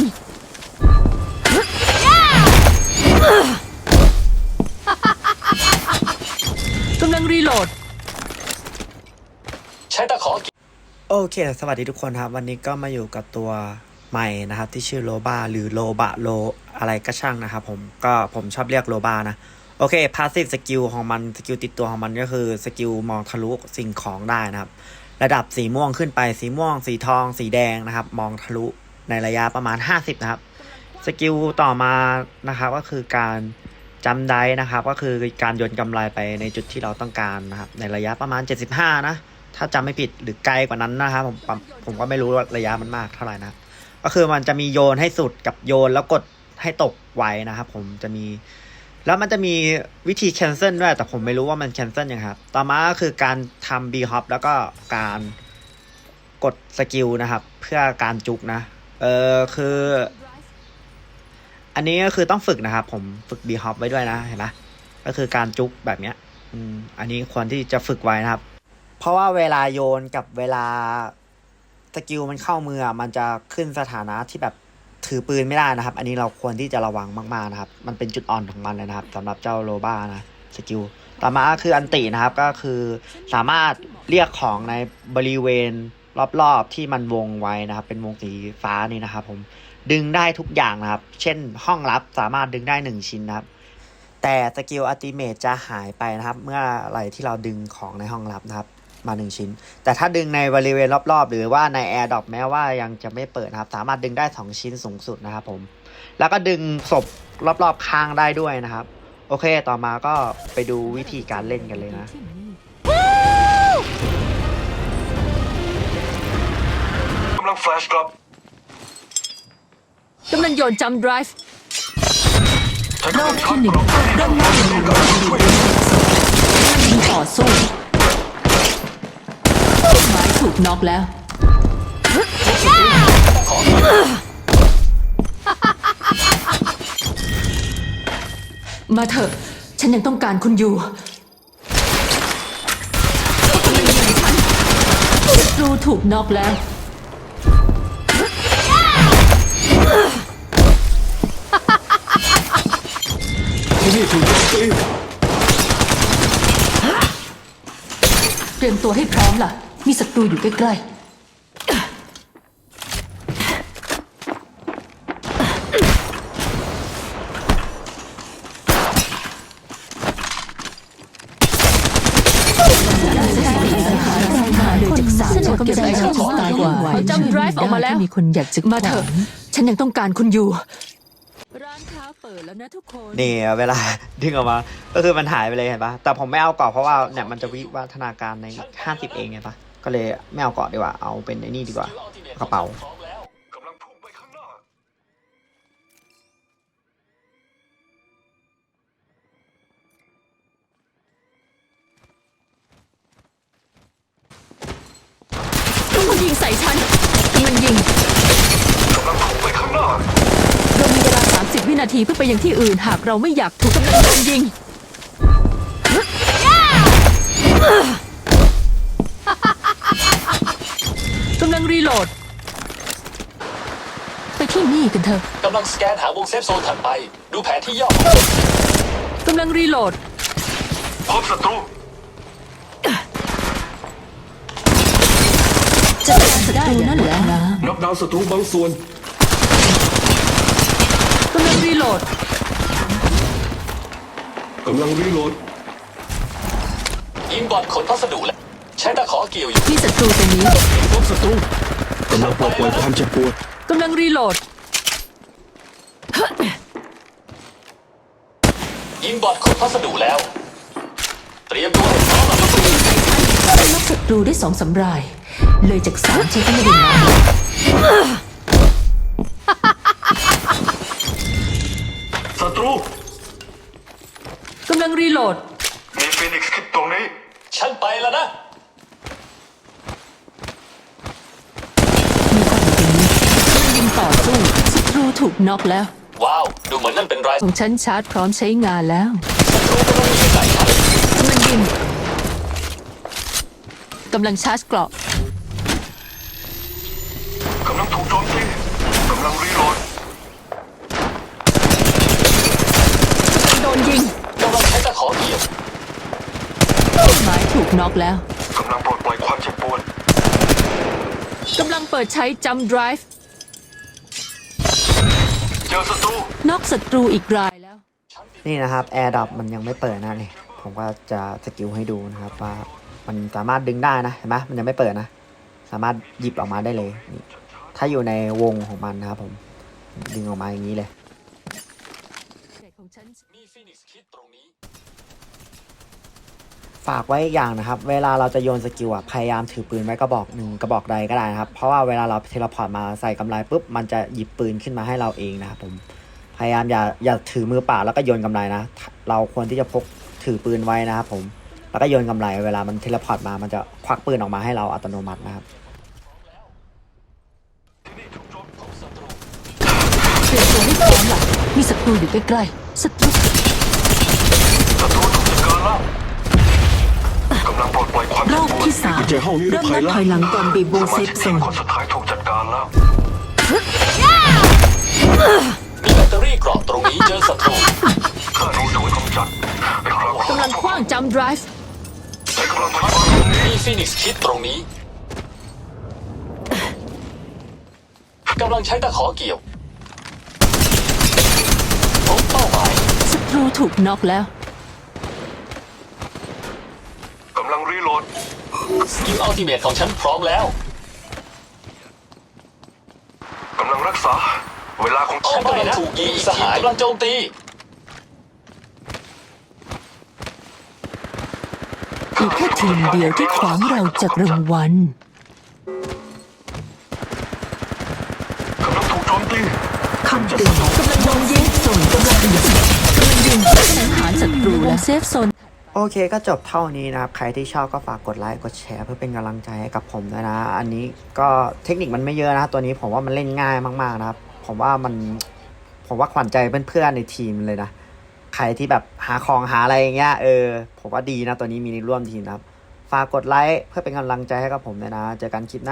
งกำลังรีโหลด ใช้ตะขอโอเค สวัสดีทุกคนครับ วันนี้ก็มาอยู่กับตัวใหม่นะครับ ที่ชื่อโลบาหรือโลบะโลอะไรก็ช่างนะครับผมก็ผมชอบเรียกโลบานะ โอเคพาสซีฟสกิลของมันสกิลติดตัวของมันก็คือสกิลมองทะลุสิ่งของได้นะครับ ระดับสีม่วงขึ้นไปสีม่วง สีทอง สีแดงนะครับ มองทะลุ ในระยะประมาณ 50 นะครับ สกิลต่อมานะครับก็คือการจำได้นะครับ ก็คือการโยนกำไรไปในจุดที่เราต้องการนะครับ ในระยะประมาณ 75 นะ ถ้าจำไม่ผิดหรือไกลกว่านั้นนะครับผมผมก็ไม่รู้ระยะมันมากเท่าไหร่นะก็คือมันจะมีโยนให้สุดกับโยนแล้วกดให้ตกไวนะครับ ผมจะมี แล้วมันจะมีวิธี cancel ด้วย แต่ผมไม่รู้ว่ามัน cancel ยังครับ ต่อมาก็คือการทำ b hop แล้วก็การกดสกิลนะครับ เพื่อการจุกนะ เออคือ อันนี้ก็คือต้องฝึกนะครับ ผมฝึก b hop ไว้ด้วยนะเห็นไหมก็คือการจุกแบบเนี้ย อืม อันนี้ควรที่จะฝึกไว้นะครับ เพราะว่าเวลาโยนกับเวลาสกิลมันเข้ามือมันจะขึ้นสถานะที่แบบถือปืนไม่ได้นะครับ อันนี้เราควรที่จะระวังมากๆนะครับ มันเป็นจุดอ่อนของมันเลยนะครับสำหรับเจ้าโลบ้านะสกิลต่อมาคืออันตินะครับก็คือสามารถเรียกของในบริเวณ รอบๆที่มันวงไว้นะครับ เป็นวงสีฟ้านี่นะครับ ผมดึงได้ทุกอย่างนะครับ เช่นห้องลับสามารถดึงได้หนึ่งชิ้นนะครับ แต่สกิลอัติเมตจะหายไปนะครับ เมื่อไหร่ที่เราดึงของในห้องลับนะครับ มาหนึ่งชิ้น แต่ถ้าดึงในบริเวณรอบๆ หรือว่าใน Air d r o p แม้ว่ายังจะไม่เปิดนะครับ สามารถดึงได้ 2 ชิ้นสูงสุดนะครับผม แล้วก็ดึงศพรอบๆข้างได้ด้วยนะครับ โอเค ต่อมาก็ไปดูวิธีการเล่นกันเลยนะ ลังแฟลชครับกำลังโยนจัมไดรฟ์ฉันกำลังชาร์จกล่งด้านหน้าต้องการช่วยยิงต่อสู้หมายถูกน็อกแล้วมาเถอะ ฉันยังต้องการคุณอยู่ศัตรูถูกน็อกแล้ว ที่นี่ถูกโจมตีเตรียมตัวให้พร้อมล่ะ มีศัตรูอยู่ใกล้ๆเลยจากสามฉันก็ไม่ได้ชอบตายกว่าเขาจำ drive ออกมาแล้วมีคนอยากจะมาเถอะ ฉันยังต้องการคุณอยู่ ร้านค้าเปิดแล้วนะทุกคนนี่เวลา ดึงออกมา ก็คือมันหายไปเลยเห็นปะแต่ผมไม่เอาเกาะเพราะว่าเนี่ยมันจะวิวัฒนาการใน50เองไงปะก็เลยไม่เอาเกาะดีกว่า เอาเป็นไอ้นี่ดีกว่ากระเป๋าพร้อมแล้วกำลังพุ่งไปข้างหน้าคุณยิงใส่ฉันกำลังยิง นาทีเพื่อไปยังที่อื่น หากเราไม่อยากถูกกำลังโดนยิง กำลังรีโหลด ไปที่นี่กันเถอะ กำลังสแกนหาวงเซฟโซนถัดไป ดูแผนที่ย่อกำลังรีโหลด พบศัตรู จะศัตรูนั่นแหละนะน็อกดาวน์ศัตรูบางส่วน กำลังรีโหลด กำลังรีโหลด ยิงบอดขนพัสดุแล้วใช้ตะขอเกี่ยวอยู่มีศัตรูตรงนี้พบศัตรูกำลังปลดปล่อยความเจ็บปวดกำลังรีโหลด ยิงบอดขนพัสดุแล้ว เตรียมตัวให้พร้อมได้นับศัตรูได้สองสำราย เลยจากสามฉันก็ไม่ได้นับำลังรีโหลด มีฟีนิกซ์คิดตรงนี้ ฉันไปแล้วนะ มีคนอยู่ตรงนี้กำลังยิงต่อสู้ศัตรูถูกน็อกแล้ว ว้าว ดูเหมือนนั่นเป็นไรของฉันชาร์จพร้อมใช้งานแล้วศัตรูกำลังยิงใส่ฉันกำลังยิงกำลังชาร์จเกราะ กำลังถูกโจมตีกำลังรีโหลด น็อกแล้ว กำลังปลดปล่อยความเจ็บปวดกำลังเปิดใช้จัมป์ไดรฟ์เจอศัตรูน็อกศัตรูอีกรายแล้ว นี่นะครับแอร์ดับมันยังไม่เปิดนะนี่ผมก็จะสกิลให้ดูนะครับว่ามันสามารถดึงได้นะเห็นไหมมันยังไม่เปิดนะ สามารถหยิบออกมาได้เลยนี่ถ้าอยู่ในวงของมันนะครับผมดึงออกมาอย่างนี้เลย มีฟินิกซ์คิดตรงนี้ ฝากไว้อีกอย่างนะครับ เวลาเราจะโยนสกิลอะพยายามถือปืนไว้กระบอกหนึ่งกระบอกใดก็ได้นะครับ เพราะว่าเวลาเราเทเลพอร์ตมาใส่กำไรปุ๊บมันจะหยิบปืนขึ้นมาให้เราเองนะครับผมพยายามอย่าอย่าถือมือเปล่าแล้วก็โยนกำไรนะ เราควรที่จะพกถือปืนไว้นะครับผมแล้วก็โยนกำไรเวลามันเทเลพอร์ตมามันจะควักปืนออกมาให้เราอัตโนมัตินะครับเตรียมตัวให้พร้อมล่ะมีศัตรูอยู่ใกล้ๆศัตรู ศัตรูถูกจัดการแล้วกำลังปลดปล่อยความรเจ็บอบปวดที่สามเจอห้องนี้เริ่มได้นับภัยแล้วถอยหลังก่อนบีบวงสเซมาฟชิกโซทีมนคนสุดท้ายถูกจัดการแล้ว มีแบตเตอรี่เกราะตรงนี้เจอศัตรูข้ารู้ถูกกำจัดเป็นกำลังกำลังคว้างจัมป์ไดรฟ์ใช้กำลังพยาบาลตรงนี้มีฟินิกซ์คิดตรงนี้กำลังใช้ตะขอเกี่ยวพบเป้าหมายศัตรูถูกน็อกแล้ว กำลังรีโหลด สกิลอัลติเมทของฉันพร้อมแล้ว กำลังรักษา เวลาของฉัฉันนกำลังถูกยิงสหายกำลังโจมตีอีกแค่ทีมเดียวที่ขวางเราจากรางวัลกำลังถูกโจมตีคำเตือนกำลังโดนเซฟโซนกำลังขยับกำลังยิงสังหารศัตรูและเซฟโซน โอเคก็จบเท่านี้นะครับ ใครที่ชอบก็ฝากกดไลค์กดแชร์เพื่อเป็นกำลังใจให้กับผมด้วยนะ อันนี้ก็เทคนิคมันไม่เยอะนะ ตัวนี้ผมว่ามันเล่นง่ายมากๆนะครับ ผมว่ามันผมว่าขวัญใจเพื่อนๆในทีมเลยนะ ใครที่แบบหาของหาอะไรอย่างเงี้ยเออผมว่าดีนะตัวนี้มีในร่วมทีมนะครับ ฝากกดไลค์เพื่อเป็นกำลังใจให้กับผมด้วยนะ เจอกันคลิปหน้า